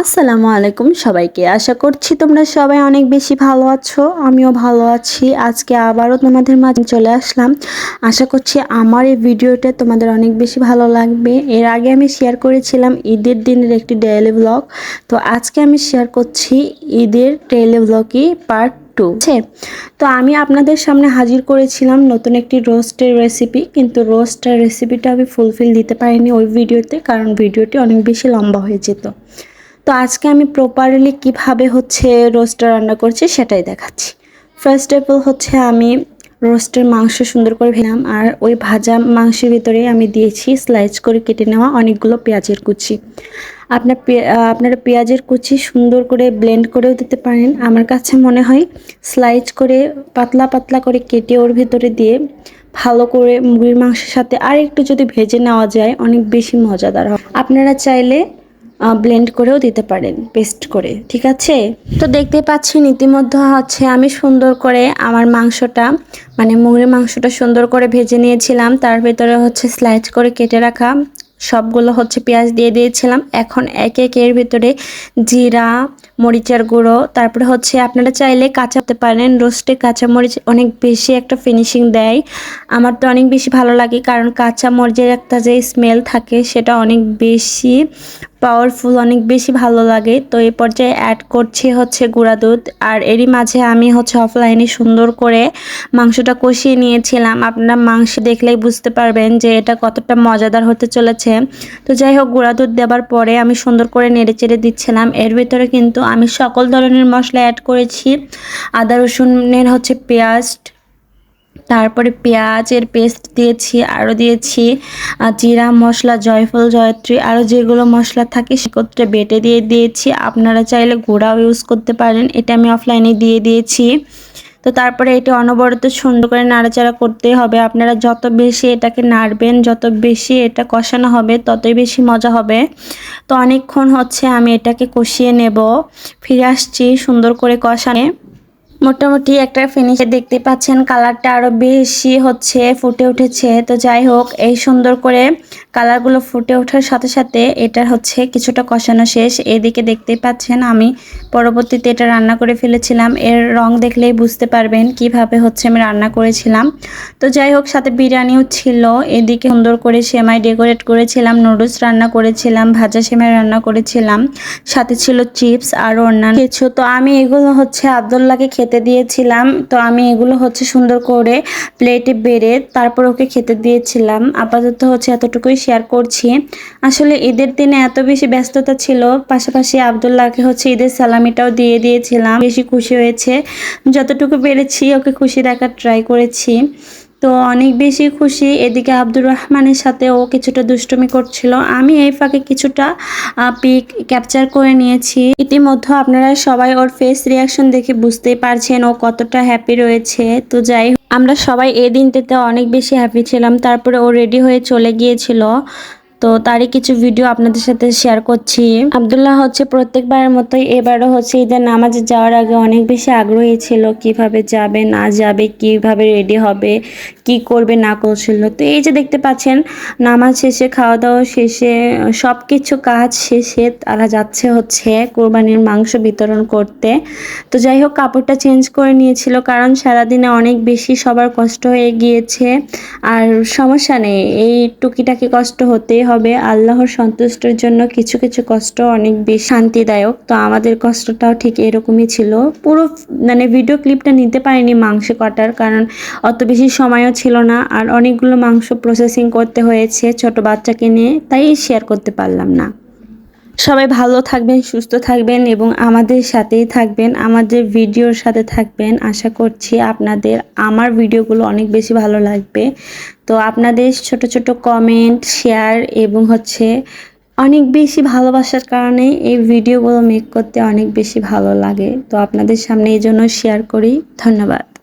আসসালামু আলাইকুম সবাইকে। আশা করছি তোমরা সবাই অনেক বেশি ভালো আছো, আমিও ভালো আছি। আজকে আবারও তোমাদের মাঝে চলে আসলাম। আশা করছি আমার এই ভিডিওটা তোমাদের অনেক বেশি ভালো লাগবে। এর আগে আমি শেয়ার করেছিলাম ঈদের দিনের একটি ডেইলি ব্লগ তো আজকে আমি শেয়ার করছি ঈদের ডেইলি ব্লগই পার্ট টু তো আমি আপনাদের সামনে হাজির করেছিলাম নতুন একটি রোস্টের রেসিপি কিন্তু রোস্টের রেসিপিটা আমি ফুলফিল দিতে পারিনি ওই ভিডিওতে, কারণ ভিডিওটি অনেক বেশি লম্বা হয়ে যেত। তো আজকে আমি প্রপারলি কীভাবে হচ্ছে রোস্টটা রান্না করছি সেটাই দেখাচ্ছি। ফার্স্ট অফ অল হচ্ছে আমি রোস্টের মাংস সুন্দর করে ভেলাম আর ওই ভাজা মাংসের ভিতরে আমি দিয়েছি স্লাইস করে কেটে নেওয়া অনেকগুলো পেঁয়াজের কুচি। আপনার আপনারা পেঁয়াজের কুচি সুন্দর করে ব্লেন্ড করেও দিতে পারেন। আমার কাছে মনে হয় স্লাইস করে পাতলা পাতলা করে কেটে ওর ভিতরে দিয়ে ভালো করে মুরগির মাংসের সাথে আর একটু যদি ভেজে নেওয়া যায় অনেক বেশি মজাদার হয় আপনারা চাইলে ব্লেন্ড করেও দিতে পারেন পেস্ট করে, ঠিক আছে? তো দেখতে পাচ্ছেন, ইতিমধ্যে হচ্ছে আমি সুন্দর করে আমার মাংসটা মানে মুরগির মাংসটা সুন্দর করে ভেজে নিয়েছিলাম। তার ভেতরে হচ্ছে স্লাইড করে কেটে রাখা সবগুলো হচ্ছে পেঁয়াজ দিয়ে দিয়েছিলাম। এখন এক এক এর ভিতরে জিরা, মরিচের গুঁড়ো, তারপরে হচ্ছে আপনারা চাইলে কাঁচাতে পারেন রোস্টে কাঁচা মরিচ অনেক বেশি একটা ফিনিশিং দেয়। আমার তো অনেক বেশি ভালো লাগে, কারণ কাঁচা মরিচের একটা যে স্মেল থাকে, সেটা অনেক বেশি পাওয়ারফুল অনেক বেশি ভালো লাগে। তো এই পর্যায়ে অ্যাড করছি হচ্ছে গুঁড়া দুধ। আর এরই মাঝে আমি হচ্ছে অফলাইনে সুন্দর করে মাংসটা কষিয়ে নিয়েছিলাম। আপনারা মাংস দেখলেই বুঝতে পারবেন যে এটা কতটা মজাদার হতে চলেছে। তো যাই হোক, গুঁড়া দুধ দেওয়ার পরে আমি সুন্দর করে নেড়ে চেড়ে দিচ্ছিলাম। এর ভিতরে কিন্তু আমি সকল ধরনের মশলা অ্যাড করেছি। আদা, রসুনের হচ্ছে পেঁয়াজ তারপরে পেঁয়াজের পেস্ট দিয়েছি, আরও দিয়েছি জিরা মশলা, জয়ফল, জয়ত্রী, আরও যেগুলো মশলা থাকে সেক্ষেত্রে বেটে দিয়ে দিয়েছি। আপনারা চাইলে গুঁড়াও ইউজ করতে পারেন, এটা আমি অফলাইনে দিয়ে দিয়েছি। তো তারপরে এটি অনবরত সুন্দর করে নাড়াচাড়া করতে হবে। আপনারা যত বেশি এটাকে নাড়বেন, যত বেশি এটা কষানো হবে, ততই বেশি মজা হবে। তো অনেকক্ষণ হচ্ছে আমি এটাকে কষিয়ে নেব। ফিরে আসছি সুন্দর করে কষানে। মোটামুটি একটা ফিনিশ দেখতে পাচ্ছেন কালারটা আরও বেশি হচ্ছে, ফুটে উঠেছে। তো যাই হোক, এই সুন্দর করে কালারগুলো ফুটে ওঠার সাথে সাথে এটা হচ্ছে কিছুটা কষানো শেষ। এদিকে দেখতেই পাচ্ছেন আমি পরবর্তীতে এটা রান্না করে ফেলেছিলাম। এর রং দেখলেই বুঝতে পারবেন কীভাবে হচ্ছে আমি রান্না করেছিলাম। তো যাই হোক, সাথে বিরিয়ানিও ছিল। এদিকে সুন্দর করে সেমাই ডেকোরেট করেছিলাম, নুডলস রান্না করেছিলাম, ভাজা সেমাই রান্না করেছিলাম, সাথে ছিল চিপস আর অন্যান্য কিছু। তো আমি এগুলো হচ্ছে আবদুল্লাহকে খেতে খেতে দিয়েছিলাম। তো আমি এগুলো হচ্ছে সুন্দর করে প্লেটে বেড়ে তারপর ওকে খেতে দিয়েছিলাম। আপাতত হচ্ছে এতটুকুই শেয়ার করছি। আসলে ঈদের দিনে এত বেশি ব্যস্ততা ছিল, পাশাপাশি আবদুল্লাহকে হচ্ছে ঈদের সালামিটাও দিয়ে দিয়েছিলাম। বেশি খুশি হয়েছে। যতটুকু পেরেছি ওকে খুশি দেখার ট্রাই করেছি। তো অনেক বেশি খুশি। এদিকে আব্দুর রহমানের সাথে ও কিছুটা দুষ্টমি করছিল। আমি এই ফাঁকে কিছুটা পিক ক্যাপচার করে নিয়েছি। ইতিমধ্যে আপনারা সবাই ওর ফেস রিয়াকশন দেখে বুঝতেই পারছেন ও কতটা হ্যাপি রয়েছে। তো যাই আমরা সবাই এই দিনটাতে অনেক বেশি হ্যাপি ছিলাম। তারপরে ও রেডি হয়ে চলে গিয়েছিল। তো তারই কিছু ভিডিও আপনাদের সাথে শেয়ার করছি। আবদুল্লাহ হচ্ছে প্রত্যেকবারের মতোই, এবারও হচ্ছে ঈদের নামাজে যাওয়ার আগে অনেক বেশি আগ্রহী ছিল, কীভাবে যাবে, না যাবে, কীভাবে রেডি হবে, কি করবে, না করছিল তো এই যে দেখতে পাচ্ছেন, নামাজ শেষে খাওয়া দাওয়া শেষে সব কিছু কাজ শেষে তারা যাচ্ছে হচ্ছে কোরবানির মাংস বিতরণ করতে। তো যাই হোক, কাপড়টা চেঞ্জ করে নিয়েছিল, কারণ সারাদিনে অনেক বেশি সবার কষ্ট হয়ে গিয়েছে। আর সমস্যা নেই, এই টুকিটাকি কষ্ট হতেই হবে। আল্লাহর সন্তুষ্টের জন্য কিছু কিছু কষ্ট অনেক বেশি শান্তিদায়ক। তো আমাদের কষ্টটাও ঠিক এরকমই ছিল। পুরো মানে ভিডিও ক্লিপটা নিতে পারিনি মাংস কাটার কারণ অত বেশি সময়ও ছিল না। আর অনেকগুলো মাংস প্রসেসিং করতে হয়েছে ছোট বাচ্চাকে নিয়ে, তাই শেয়ার করতে পারলাম না। সবাই ভালো থাকবেন, সুস্থ থাকবেন এবং আমাদের সাথেই থাকবেন, আমাদের ভিডিওর সাথে থাকবেন। আশা করছি আপনাদের, আমার ভিডিওগুলো অনেক বেশি ভালো লাগবে। তো আপনাদের ছোট ছোট কমেন্ট শেয়ার এবং হচ্ছে অনেক বেশি ভালোবাসার কারণে এই ভিডিওগুলো মেক করতে অনেক বেশি ভালো লাগে। তো আপনাদের সামনে এই জন্য শেয়ার করি। ধন্যবাদ।